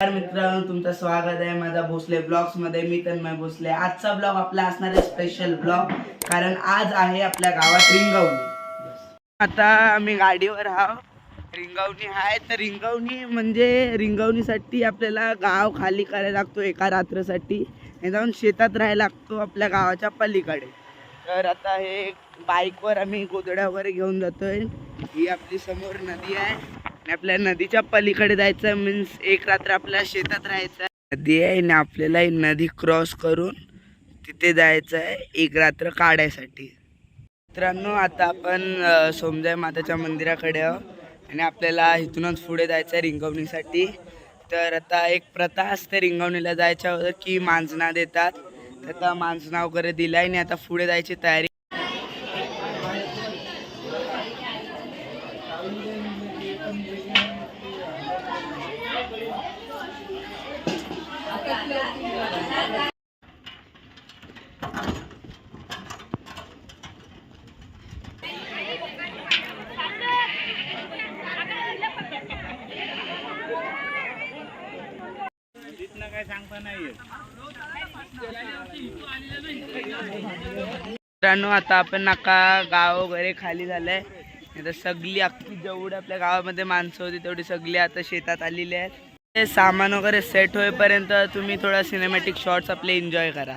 नमस्कार मित्रांनो तुमचं स्वागत आहे माझा भोसले ब्लॉग्समध्ये. मी तन्मय भोसले. आजचा ब्लॉग आपला असणार आहे स्पेशल ब्लॉग कारण आज आहे आपल्या गावात रिंगवणी आता आम्ही गाडीवर आहो रिंगवणी आहे. तर रिंगवणी म्हणजे रिंगवणीसाठी आपल्याला गाव खाली करायला लागतो एका रात्रीसाठी. हे जाऊन शेतात राहायला लागतो आपल्या गावाच्या पलीकडे. तर आता हे बाईकवर आम्ही गोदड्या वगैरे घेऊन जातोय. ही आपली समोर नदी आहे. आणि आपल्या नदीच्या पलीकडे जायचं मीन्स एक रात्र आपल्या शेतात राहायचं आहे. नदी आहे आणि आपल्याला ही नदी क्रॉस करून तिथे जायचं आहे एक रात्र काढायसाठी. मित्रांनो आता आपण सोमजाई माताच्या मंदिराकडे आहोत आणि आपल्याला इथूनच पुढे जायचं आहे रिंगवणीसाठी. तर आता एक प्रथा असते रिंगवणीला जायच्या अगोदर की मांजणा देतात. तर आता मांजणा वगैरे दिलाय आणि आता पुढे जायची तयारी मित्रांनो आता आपण नाका गाव वगैरे खाली झालंय. आता सगळी अख्खी जेवढी आपल्या गावामध्ये माणसं होती तेवढी सगळी आता शेतात आलेली आहेत. ते सामान वगैरे सेट होईपर्यंत तुम्ही थोडा सिनेमॅटिक शॉर्ट्स आपले एन्जॉय करा.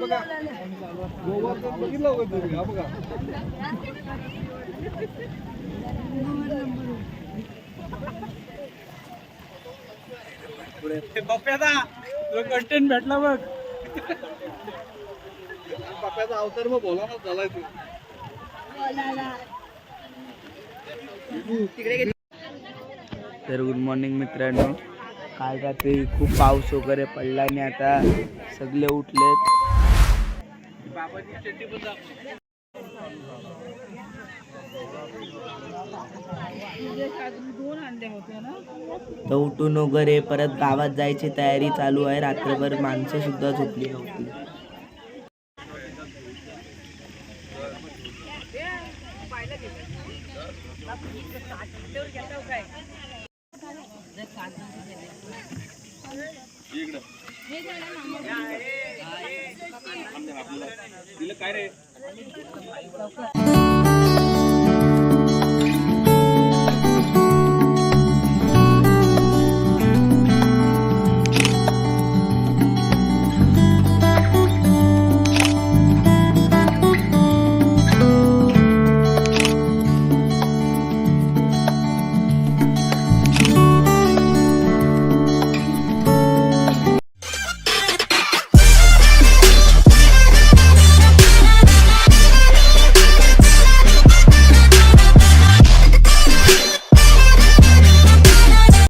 बघा. गोवाचं बघितलं होतं तुम्ही? हा बघा. बाप्याचा कंटेंट भेटला बघ. अवतार मग बोला ना झालाय तू. तर गुड मॉर्निंग मित्रांनो. काल रात्री खूप पाऊस वगैरे पडला आणि आता सगळे उठलेत. तर उठून वगैरे परत गावात जायची तयारी चालू आहे. रात्रभर माणसं सुद्धा झोपली नव्हती. दिलं काय रे?